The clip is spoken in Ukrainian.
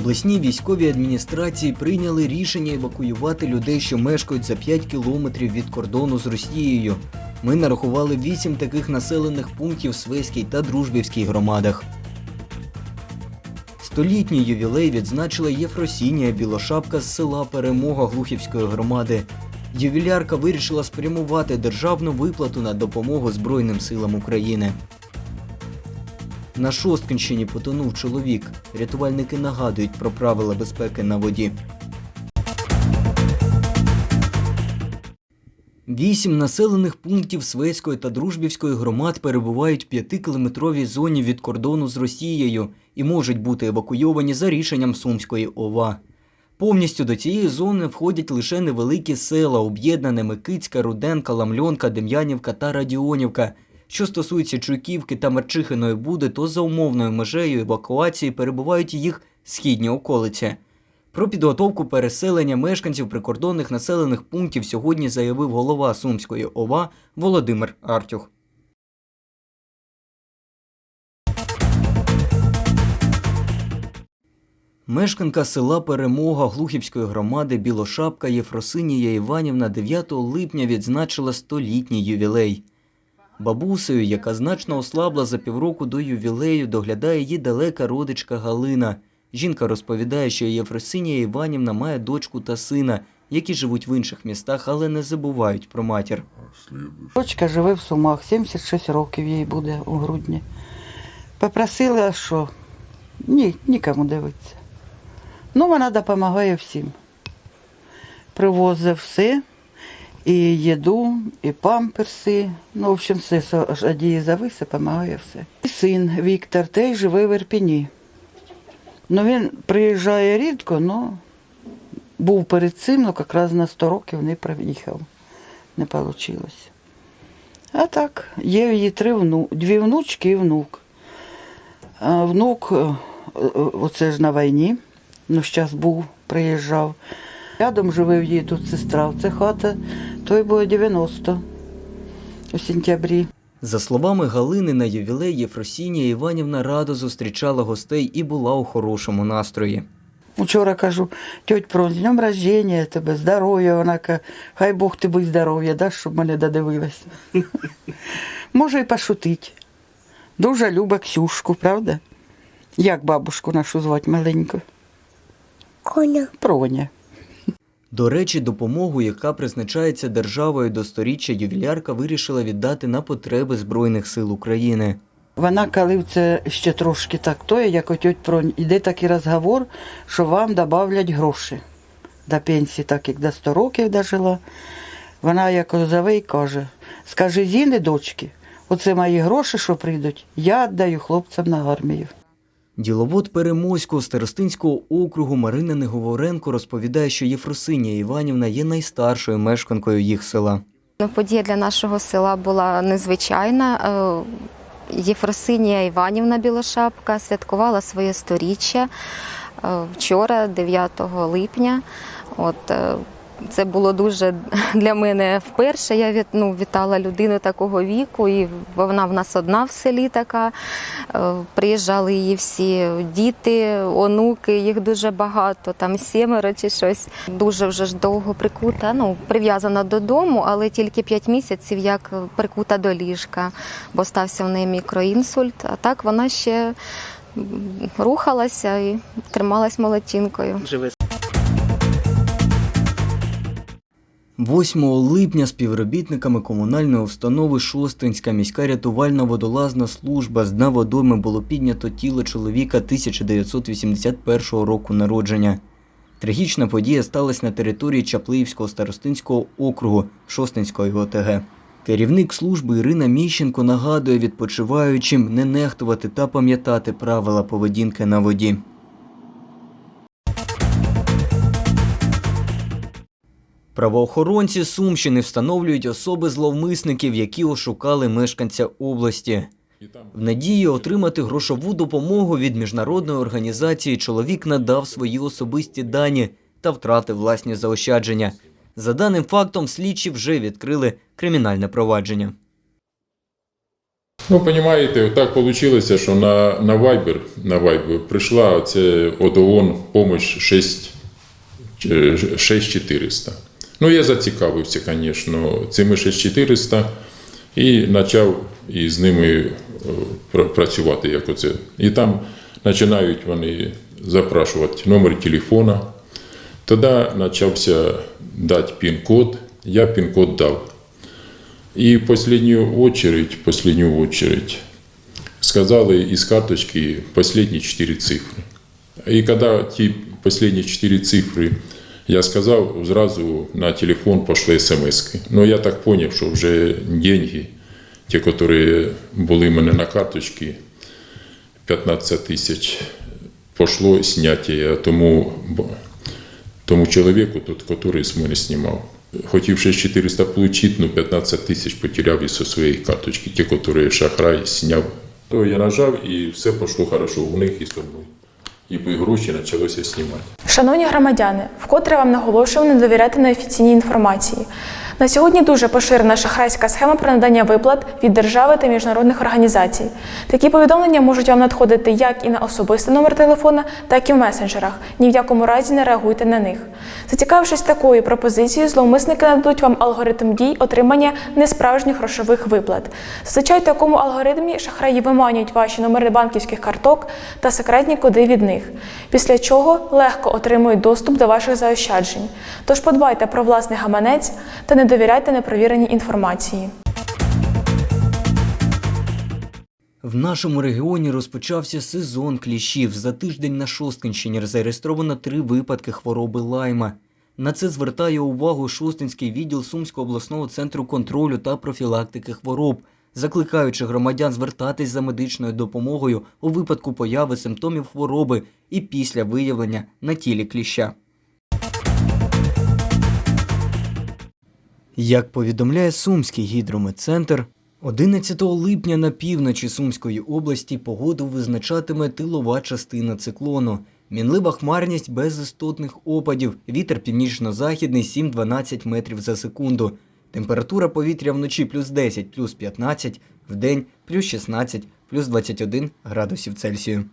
обласній військовій адміністрації прийняли рішення евакуювати людей, що мешкають за 5 кілометрів від кордону з Росією. Ми нарахували 8 таких населених пунктів в Свеській та Дружбівській громадах. Столітній ювілей відзначила Єфросінія Білошапка з села Перемога Глухівської громади. Ювілярка вирішила спрямувати державну виплату на допомогу Збройним силам України. На Шосткинщині потонув чоловік. Рятувальники нагадують про правила безпеки на воді. Вісім населених пунктів Свеської та Дружбівської громад перебувають в п'ятикілометровій зоні від кордону з Росією і можуть бути евакуйовані за рішенням Сумської ОВА. Повністю до цієї зони входять лише невеликі села, об'єднане Микицька, Руденка, Ламльонка, Дем'янівка та Радіонівка. Що стосується Чуйківки та Марчихиної Буди, то за умовною межею евакуації перебувають їх східні околиці. Про підготовку переселення мешканців прикордонних населених пунктів сьогодні заявив голова Сумської ОВА Володимир Артюх. Мешканка села Перемога Глухівської громади Білошапка Єфросинія Іванівна 9 липня відзначила столітній ювілей. Бабусею, яка значно ослабла за півроку до ювілею, доглядає її далека родичка Галина. Жінка розповідає, що Єфросинія Іванівна має дочку та сина, які живуть в інших містах, але не забувають про матір. Дочка живе в Сумах, 76 років їй буде у грудні. Попросила, що ні, нікому дивитися. Ну, вона допомагає всім. Привозить все, і їду, і памперси. Ну, в общем, все що одіє зависе, допомагає все. І син Віктор теж живе в Ірпіні. Ну, він приїжджає рідко, але був перед цим, ну якраз на 100 років не приїхав. Не вийшло. А так, є її три вну... дві внучки і внук. А внук, е, е, оце ж на війні, ну зараз був, приїжджав. Рядом живе в її тут сестра, це хата, той буде 90 у сентябрі. За словами Галини, на ювілей Єфросінія Іванівна радо зустрічала гостей і була у хорошому настрої. Вчора кажу, тьоть про з днем рождения тебе, здоров'я. Вона каже, хай Бог тобі здоров'я дасть, щоб мене додивилась. Може і пошутить. Дуже любить Ксюшку, правда? Як бабушку нашу звати маленьку? Коня. Проня. До речі, допомогу, яка призначається державою до сторіччя ювілярка, вирішила віддати на потреби Збройних сил України. Вона коли це ще трошки так тоє, як отьоть Пронь, іде такий розговор, що вам додавлять гроші до пенсії, так як до 100 років дожила. Вона як зове і каже, скажи Зіни, дочки, оце мої гроші, що прийдуть, я віддаю хлопцям на армію. Діловод Перемоського старостинського округу Марина Неговоренко розповідає, що Єфросинія Іванівна є найстаршою мешканкою їх села. Ну, Подія для нашого села була незвичайна. Е, Єфросинія Іванівна Білошапка святкувала своє сторіччя е, вчора, 9 липня. От, е, це було дуже для мене вперше. Я від, ну, вітала людину такого віку, і вона в нас одна в селі така. Е, Приїжджали її всі діти, онуки, їх дуже багато, там сімеро чи щось. Дуже вже ж довго прикута, ну, прив'язана додому, але тільки 5 місяців як прикута до ліжка, бо стався в неї мікроінсульт. А так вона ще рухалася і трималась молодчинкою. 8 липня співробітниками комунальної установи Шостинська міська рятувальна водолазна служба з дна водойми було піднято тіло чоловіка 1981 року народження. Трагічна подія сталася на території Чаплиївського старостинського округу Шостинської ОТГ. Керівник служби Ірина Міщенко нагадує відпочиваючим не нехтувати та пам'ятати правила поведінки на воді. Правоохоронці Сумщини встановлюють особи зловмисників, які ошукали мешканця області. В надії отримати грошову допомогу від міжнародної організації чоловік надав свої особисті дані та втратив власні заощадження. За даним фактом, слідчі вже відкрили кримінальне провадження. Ну, розумієте, так вийшло, що на, на Viber, на Viber прийшла оце від ООН помощь 6, е, 6400. Ну, я зацікавився, звісно, цими 6400 і почав із ними е, пр- працювати, як оце. І там починають вони запрашувати номер телефона. Тоді почався дати пін-код, я пін-код дав. И в последнюю очередь, в последнюю очередь сказали из карточки последние четыре цифры. И когда ті последние четыре цифры я сказав, зразу на телефон пошли смс. Но я так понял, що вже деньги, ті, які були в мене на карточці, 15 тисяч, пошло зняття тому, тому чоловіку, тут, який з мене знімав. Хотів ще 400 отримати, ну 15 тисяч потеряв із своєї карточки, ті, які шахрай зняв. То я нажав і все пішло хорошо у них і з тобою. І гроші почалося знімати. Шановні громадяни, вкотре вам наголошуємо не довіряти неофіційній інформації. На сьогодні дуже поширена шахрайська схема про надання виплат від держави та міжнародних організацій. Такі повідомлення можуть вам надходити як і на особистий номер телефона, так і в месенджерах. Ні в якому разі не реагуйте на них. Зацікавившись такою пропозицією, зловмисники нададуть вам алгоритм дій отримання несправжніх грошових виплат. Зазвичай в такому алгоритмі шахраї виманюють ваші номери банківських карток та секретні коди від них, після чого легко отримують доступ до ваших заощаджень. Тож подбайте про власний гаманець та не довіряйте непровіреній інформації. В нашому регіоні розпочався сезон кліщів. За тиждень на Шосткинщині зареєстровано три випадки хвороби лайма. На це звертає увагу Шостинський відділ Сумського обласного центру контролю та профілактики хвороб, закликаючи громадян звертатись за медичною допомогою у випадку появи симптомів хвороби і після виявлення на тілі кліща. Як повідомляє Сумський гідрометцентр, 11 липня на півночі Сумської області погоду визначатиме тилова частина циклону. Мінлива хмарність без істотних опадів, вітер північно-західний 7-12 метрів за секунду. Температура повітря вночі плюс 10, плюс 15, вдень плюс 16, плюс 21 градусів Цельсію.